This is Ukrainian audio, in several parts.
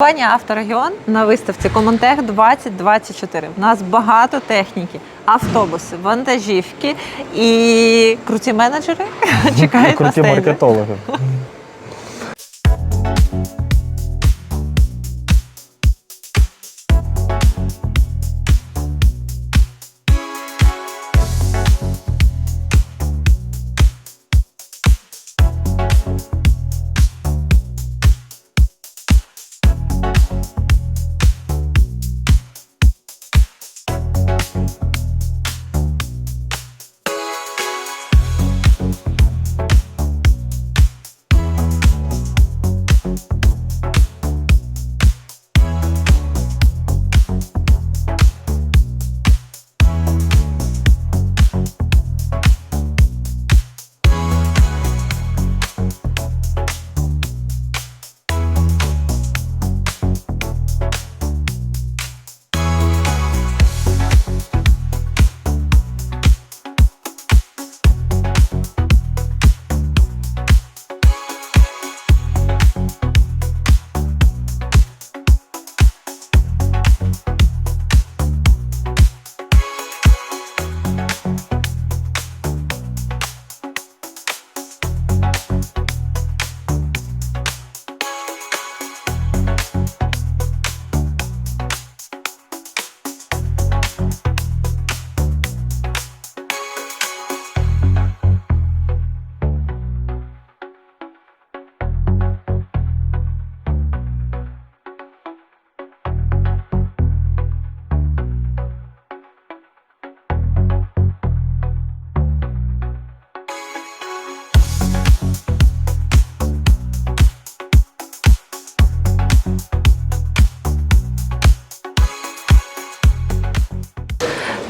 Компанія Авторегіон на виставці Комонтех 2024. У нас багато техніки, автобуси, вантажівки і круті менеджери чекають на Круті маркетологи.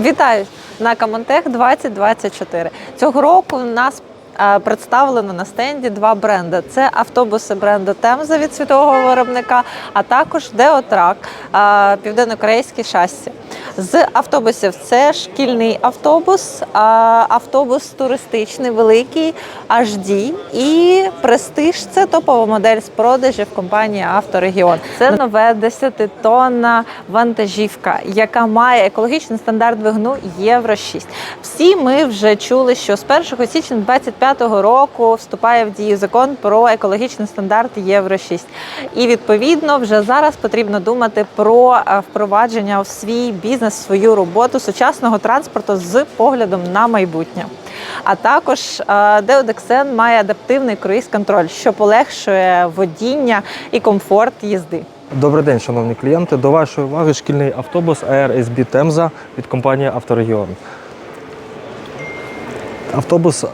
Вітаю на Камонтех 2024. Цього року У нас е, представлено на стенді два бренди: це автобуси бренду Темза від світового виробника, а також Деотрак, е, південнокорейські шасі. З автобусів це шкільний автобус, автобус туристичний, великий HD і престиж це топова модель з продажів компанії Авторегіон. Це нове 10-тонна вантажівка, яка має екологічний стандарт двигуну Євро 6. Всі ми вже чули, що з 1 січня 2025 року вступає в дію закон про екологічний стандарт Євро 6. І відповідно вже зараз потрібно думати про е, впровадження в свій бізнес, свою роботу сучасного транспорту з поглядом на майбутнє. А також Деодексен має адаптивний круїз-контроль, що полегшує водіння і комфорт їзди. Добрий день, шановні клієнти. До вашої уваги шкільний автобус ARSB Темза від компанії Авторегіон. Автобус е,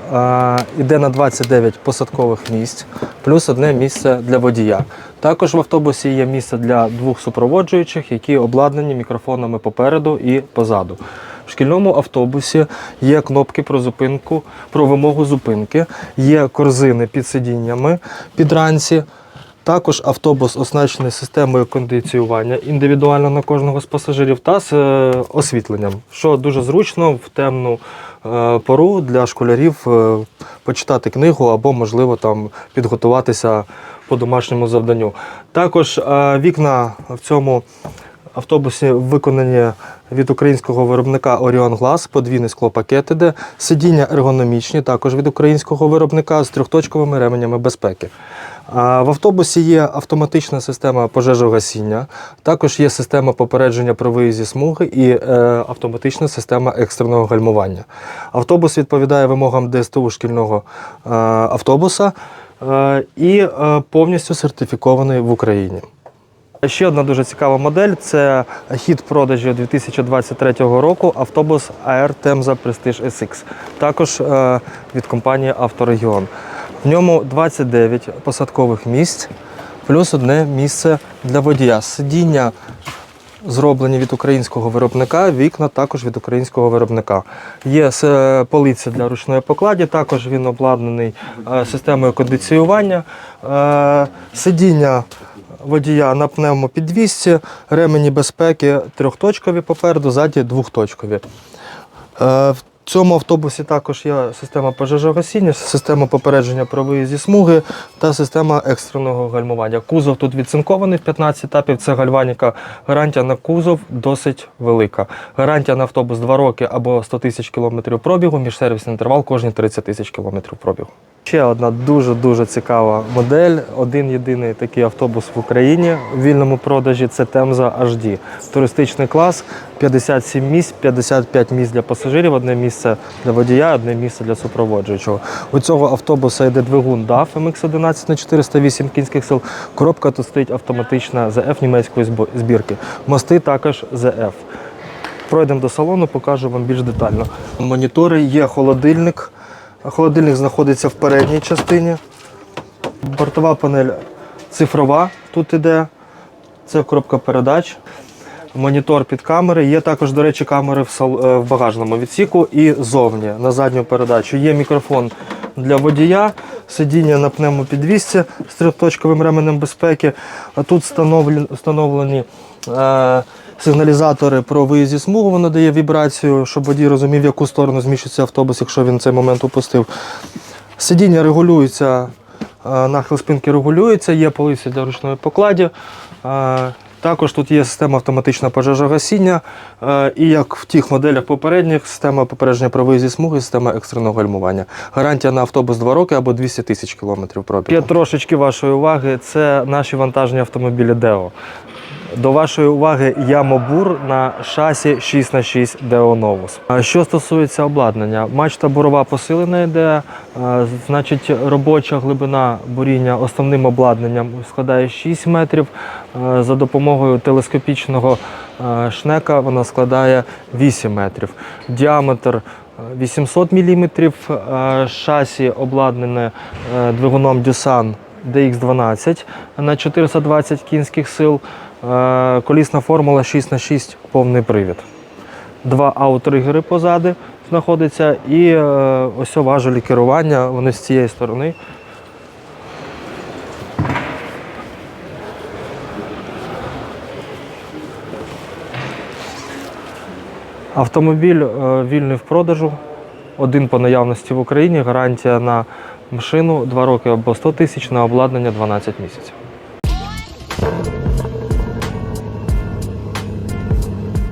йде на 29 посадкових місць, плюс одне місце для водія. Також в автобусі є місце для двох супроводжуючих, які обладнані мікрофонами попереду і позаду. В шкільному автобусі є кнопки про зупинку, про вимогу зупинки, є корзини під сидіннями під ранці. Також автобус оснащений системою кондиціювання індивідуально на кожного з пасажирів та з е, освітленням, що дуже зручно в темну е, пору для школярів е, почитати книгу або, можливо, там підготуватися по домашньому завданню. Також е, вікна в цьому автобусі виконані від українського виробника Orion Glass, подвійний склопакет іде, сидіння ергономічні, також від українського виробника з трьохточковими ременями безпеки. В автобусі є автоматична система пожежогасіння, також є система попередження про виїзді смуги і е, автоматична система екстреного гальмування. Автобус відповідає вимогам ДСТУ шкільного е, автобуса е, і е, повністю сертифікований в Україні. Ще одна дуже цікава модель це хід продажі 2023 року автобус AR Temza Prestige SX, також е, від компанії Авторегіон. В ньому 29 посадкових місць, плюс одне місце для водія. Сидіння зроблені від українського виробника, вікна також від українського виробника. Є е, полиця для ручної покладі, також він обладнаний е, системою кондиціювання. Е, Сидіння водія на пневмопідвісці, ремені безпеки трьохточкові попереду, ззаді двохточкові. Цьому автобусі також є система пожежогасіння, система попередження про виїзді смуги та система екстреного гальмування. Кузов тут відцинкований в 15 етапів. Це гальваніка. Гарантія на кузов досить велика. Гарантія на автобус 2 роки або 100 тисяч кілометрів пробігу, міжсервісний інтервал кожні 30 тисяч кілометрів пробігу. Ще одна дуже дуже цікава модель. Один єдиний такий автобус в Україні в вільному продажі це Темза HD. Туристичний клас, 57 місць, 55 місць для пасажирів, одне місце для водія, одне місце для супроводжуючого. У цього автобуса йде двигун DAF MX-11 на 408 кінських сил. Коробка тут стоїть автоматична ZF німецької збірки. Мости також ZF. Пройдемо до салону, покажу вам більш детально. Монітори є холодильник. Холодильник знаходиться в передній частині. Бортова панель цифрова тут іде. Це коробка передач. Монітор під камери. Є також, до речі, камери в, е, багажному відсіку і зовні на задню передачу. Є мікрофон для водія, сидіння на пневмопідвісці з трьохточковим ременем безпеки. Тут встановлені, е, сигналізатори про виїзд зі смугу. Воно дає вібрацію, щоб водій розумів, в яку сторону зміщиться автобус, якщо він цей момент упустив. Сидіння регулюється, е, нахил спинки регулюється, є полиці для ручної покладі. Також тут є система автоматичного пожежогасіння. е, І як в тих моделях попередніх, система попередження про виїзд зі смуги, система екстреного гальмування. Гарантія на автобус 2 роки або 200 тисяч кілометрів пробігу. Є трошечки вашої уваги. Це наші вантажні автомобілі Део. До вашої уваги Ямобур на шасі 6х6 Deo Novus. Що стосується обладнання, мачта бурова посилена йде, значить робоча глибина буріння основним обладнанням складає 6 метрів. За допомогою телескопічного шнека вона складає 8 метрів. Діаметр 800 мм, шасі обладнане двигуном Doosan DX12 на 420 кінських сил. Е, Колісна формула 6х6 повний привід. Два аутригери позади знаходяться і е, ось важелі керування, вони з цієї сторони. Автомобіль е, вільний в продажу, один по наявності в Україні, гарантія на машину 2 роки або 100 тисяч, на обладнання 12 місяців.